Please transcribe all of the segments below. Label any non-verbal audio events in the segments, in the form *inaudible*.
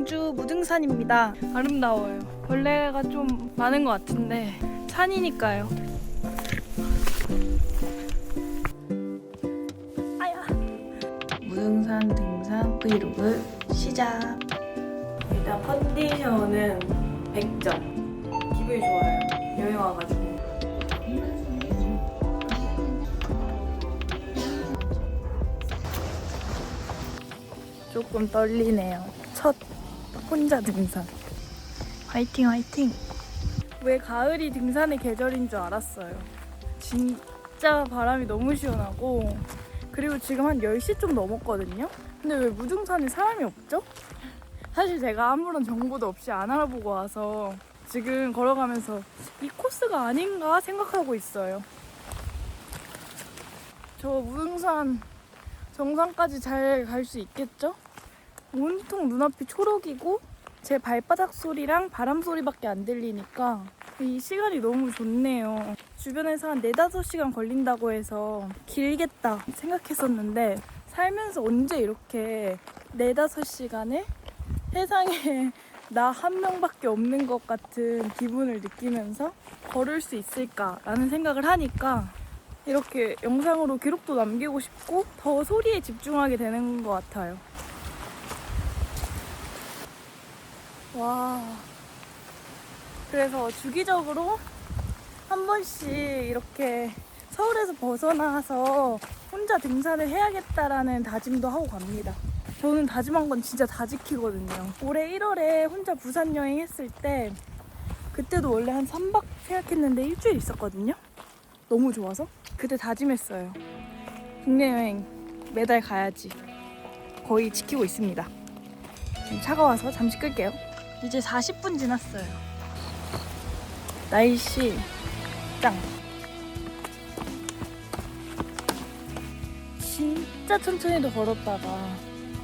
광주 무등산입니다. 아름다워요. 벌레가 좀 많은 것 같은데 산이니까요. 아야. 무등산 등산 브이로그 시작. 일단 컨디션은 100점. 기분이 좋아요. 여행 와가지고. 조금 떨리네요. 첫 혼자 등산. 화이팅 화이팅. 왜 가을이 등산의 계절인 줄 알았어요. 진짜 바람이 너무 시원하고 그리고 지금 한 10시 좀 넘었거든요. 근데 왜 무등산에 사람이 없죠? 사실 제가 아무런 정보도 없이 안 알아보고 와서 지금 걸어가면서 이 코스가 아닌가 생각하고 있어요. 저 무등산 정상까지 잘 갈 수 있겠죠? 온통 눈앞이 초록이고 제 발바닥 소리랑 바람 소리밖에 안 들리니까 이 시간이 너무 좋네요. 주변에서 한 4, 5시간 걸린다고 해서 길겠다 생각했었는데 살면서 언제 이렇게 4, 5시간에 세상에 *laughs* 나 한 명밖에 없는 것 같은 기분을 느끼면서 걸을 수 있을까라는 생각을 하니까 이렇게 영상으로 기록도 남기고 싶고 더 소리에 집중하게 되는 것 같아요. 와. 그래서 주기적으로 한 번씩 이렇게 서울에서 벗어나서 혼자 등산을 해야겠다라는 다짐도 하고 갑니다. 저는 다짐한 건 진짜 다 지키거든요. 올해 1월에 혼자 부산 여행했을 때 그때도 원래 한 3박 생각했는데 일주일 있었거든요. 너무 좋아서 그때 다짐했어요. 국내 여행 매달 가야지. 거의 지키고 있습니다. 지금 차가 와서 잠시 끌게요. 이제 40분 지났어요. 날씨 짱. 진짜 천천히도 걸었다가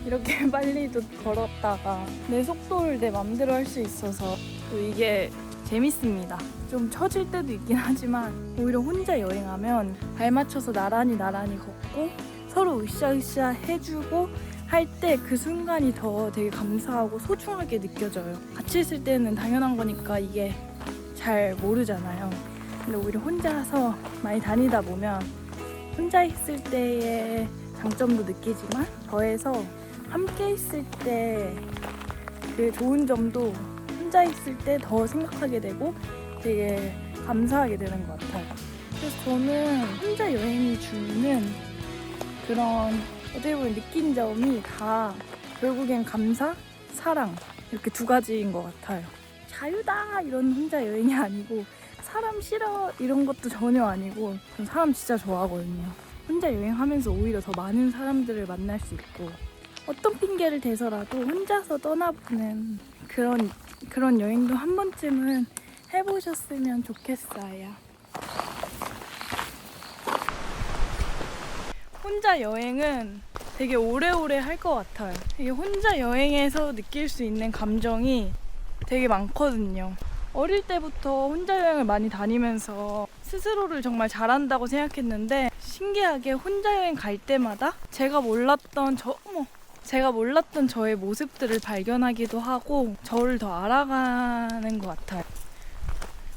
이렇게 *laughs* 빨리도 걸었다가 내 속도를 내 맘대로 할 수 있어서 또 이게 재밌습니다. 좀 처질 때도 있긴 하지만 오히려 혼자 여행하면 발 맞춰서 나란히 나란히 걷고 서로 으쌰으쌰 해주고 할 때 그 순간이 더 되게 감사하고 소중하게 느껴져요. 같이 있을 때는 당연한 거니까 이게 잘 모르잖아요. 근데 오히려 혼자서 많이 다니다 보면 혼자 있을 때의 장점도 느끼지만 더해서 함께 있을 때 그 좋은 점도 혼자 있을 때 더 생각하게 되고 되게 감사하게 되는 것 같아요. 그래서 저는 혼자 여행이 주는 그런 어떻게 보면 느낀 점이 다 결국엔 감사, 사랑 이렇게 두 가지인 것 같아요. 자유다 이런 혼자 여행이 아니고 사람 싫어 이런 것도 전혀 아니고 전 사람 진짜 좋아하거든요. 혼자 여행하면서 오히려 더 많은 사람들을 만날 수 있고 어떤 핑계를 대서라도 혼자서 떠나보는 그런 그런 여행도 한 번쯤은 해보셨으면 좋겠어요. 혼자 여행은 되게 오래오래 할 것 같아요. 이게 혼자 여행에서 느낄 수 있는 감정이 되게 많거든요. 어릴 때부터 혼자 여행을 많이 다니면서 스스로를 정말 잘한다고 생각했는데 신기하게 혼자 여행 갈 때마다 제가 몰랐던 저 어머 제가 몰랐던 저의 모습들을 발견하기도 하고 저를 더 알아가는 것 같아요.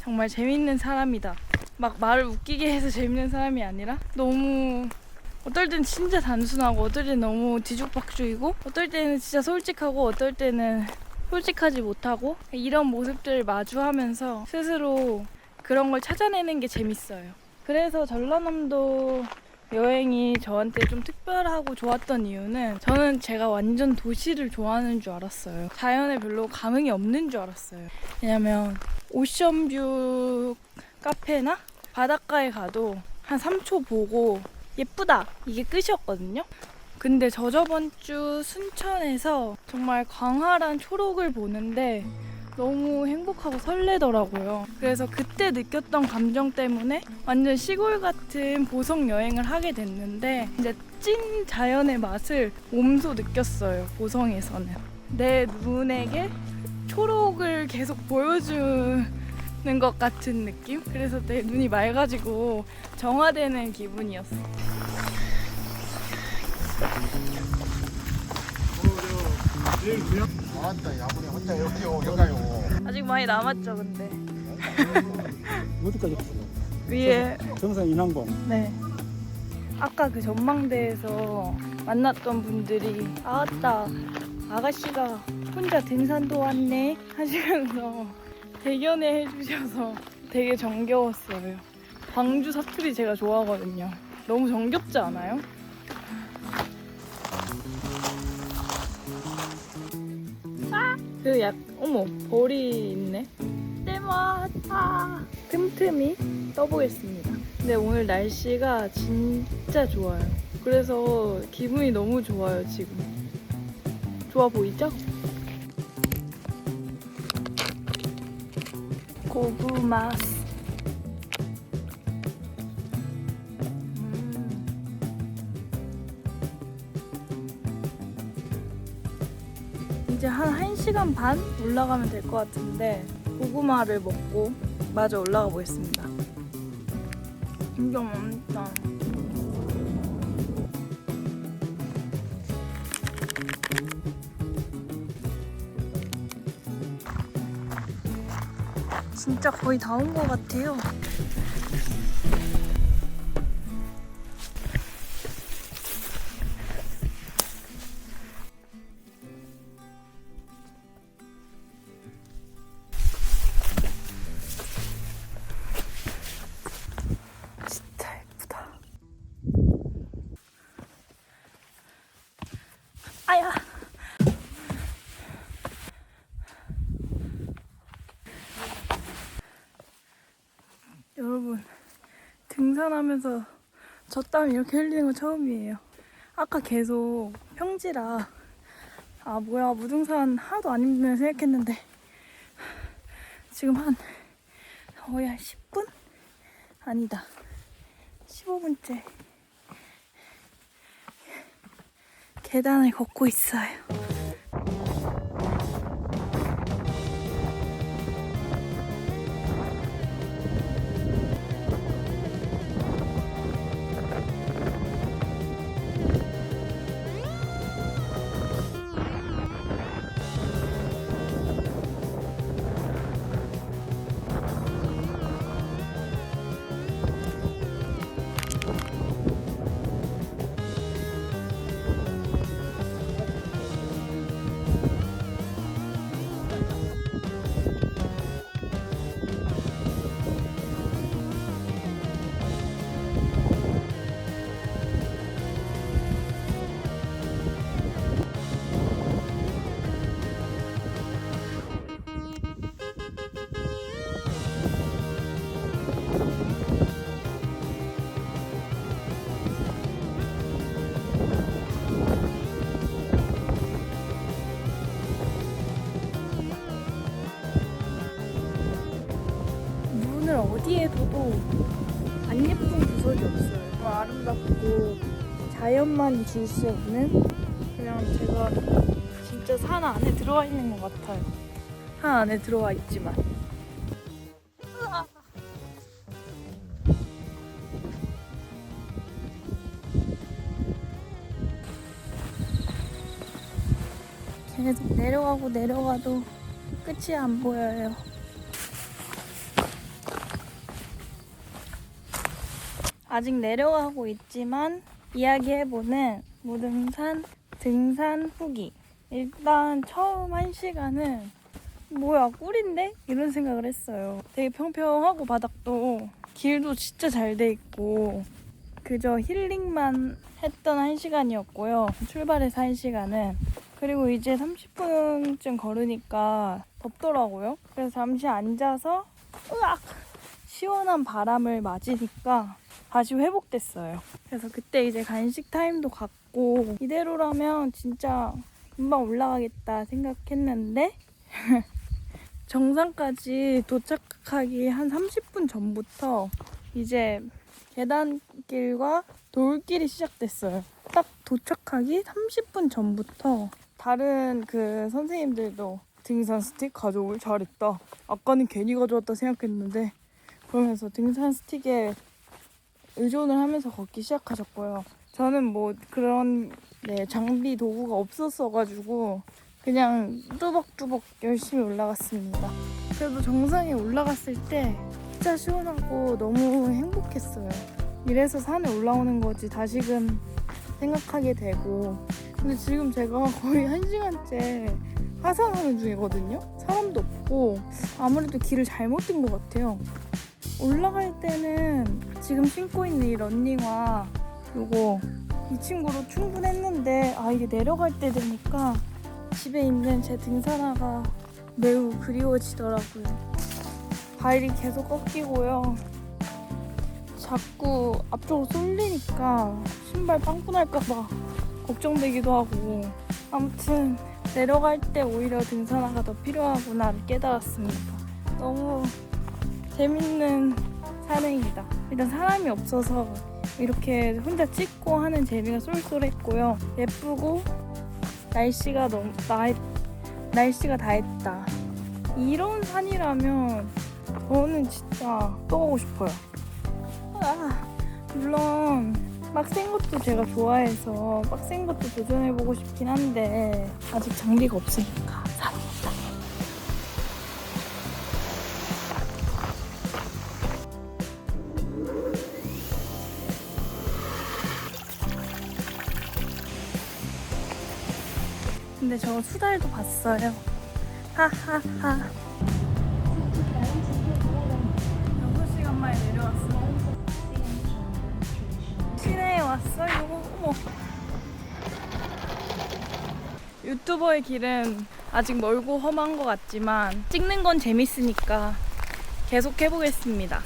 정말 재밌는 사람이다. 막 말을 웃기게 해서 재밌는 사람이 아니라 너무 어떨 땐 진짜 단순하고 어떨 땐 너무 뒤죽박죽이고 어떨 때는 진짜 솔직하고 어떨 때는 솔직하지 못하고 이런 모습들을 마주하면서 스스로 그런 걸 찾아내는 게 재밌어요. 그래서 전라남도 여행이 저한테 좀 특별하고 좋았던 이유는 저는 제가 완전 도시를 좋아하는 줄 알았어요. 자연에 별로 감흥이 없는 줄 알았어요. 왜냐면 오션뷰 카페나 바닷가에 가도 한 3초 보고 예쁘다 이게 끝이었거든요. 근데 저 저번 주 순천에서 정말 광활한 초록을 보는데 너무 행복하고 설레더라고요. 그래서 그때 느꼈던 감정 때문에 완전 시골 같은 보석 여행을 하게 됐는데 이제 찐 자연의 맛을 몸소 느꼈어요. 보성에서는 내 눈에게 초록을 계속 보여주는 것 같은 느낌? 그래서 내 눈이 맑아지고 정화되는 기분이었어. 아따 야구리 혼자 여기요 여가요 아직 많이 남았죠, 근데. *laughs* 어디까지 갔어? 위에 정상 인왕봉. 네. 아까 그 전망대에서 만났던 분들이 아따 아가씨가 혼자 등산도 왔네 하시면서 대견해 해주셔서 되게 정겨웠어요. 광주 사투리 제가 좋아하거든요. 너무 정겹지 않아요? 아! 그 약, 어머, 벌이 있네. 때마다 틈틈이 떠보겠습니다. 근데 오늘 날씨가 진짜 좋아요. 그래서 기분이 너무 좋아요, 지금. 좋아 보이죠? 고구마스. 음. 이제 한 1시간 반 올라가면 될 것 같은데 고구마를 먹고 마저 올라가 보겠습니다. 진짜 맛있다. 진짜 거의 다 온 것 같아요. 아야. 여러분 등산하면서 저 땀 이렇게 흘리는 거 처음이에요. 아까 계속 평지라 아 뭐야 무등산 하나도 안 힘드네 생각했는데 지금 한 거의 한 10분? 아니다 15분째 계단을 걷고 있어요. 둬도 안 예쁜 구석이 없어요. 아름답고 자연만이 줄수 없는 그냥 제가 진짜 산 안에 들어와 있는 것 같아요. 산 안에 들어와 있지만. 계속 내려가고 내려가도 끝이 안 보여요. 아직 내려가고 있지만 이야기해보는 무등산 등산 후기. 일단 처음 한 시간은 뭐야 꿀인데? 이런 생각을 했어요. 되게 평평하고 바닥도 길도 진짜 잘 돼 있고 그저 힐링만 했던 한 시간이었고요. 출발해서 한 시간은 그리고 이제 30분쯤 걸으니까 덥더라고요. 그래서 잠시 앉아서 으악 시원한 바람을 맞으니까 다시 회복됐어요. 그래서 그때 이제 간식 타임도 갖고 이대로라면 진짜 금방 올라가겠다 생각했는데 *laughs* 정상까지 도착하기 한 30분 전부터 이제 계단길과 돌길이 시작됐어요. 딱 도착하기 30분 전부터 다른 그 선생님들도 등산 스틱 가져오길 잘했다. 아까는 괜히 가져왔다 생각했는데 그러면서 등산 스틱에 의존을 하면서 걷기 시작하셨고요. 저는 뭐 그런 네, 장비 도구가 없었어가지고 그냥 뚜벅뚜벅 열심히 올라갔습니다. 그래도 정상에 올라갔을 때 진짜 시원하고 너무 행복했어요. 이래서 산에 올라오는 거지 다시금 생각하게 되고 근데 지금 제가 거의 한 시간째 하산하는 중이거든요. 사람도 없고 아무래도 길을 잘못 든 것 같아요. 올라갈 때는 지금 신고 있는 이 런닝화 요거 이 친구로 충분했는데 아 이게 내려갈 때 되니까 집에 있는 제 등산화가 매우 그리워지더라고요. 발이 계속 꺾이고요. 자꾸 앞쪽으로 쏠리니까 신발 빵꾸 날까봐 걱정되기도 하고 아무튼 내려갈 때 오히려 등산화가 더 필요하구나를 깨달았습니다. 너무 재밌는 산행이다. 일단 사람이 없어서 이렇게 혼자 찍고 하는 재미가 쏠쏠했고요. 예쁘고 날씨가 너무 나 날씨가 다 했다. 이런 산이라면 저는 진짜 또 가고 싶어요. 아, 물론 빡센 것도 제가 좋아해서 빡센 것도 도전해보고 싶긴 한데 아직 장비가 없으니까 근데 저 수달도 봤어요. 하하하. 6시간 만에 내려왔어요. 시내에 왔어요. 어머. 유튜버의 길은 아직 멀고 험한 것 같지만 찍는 건 재밌으니까 계속 해보겠습니다.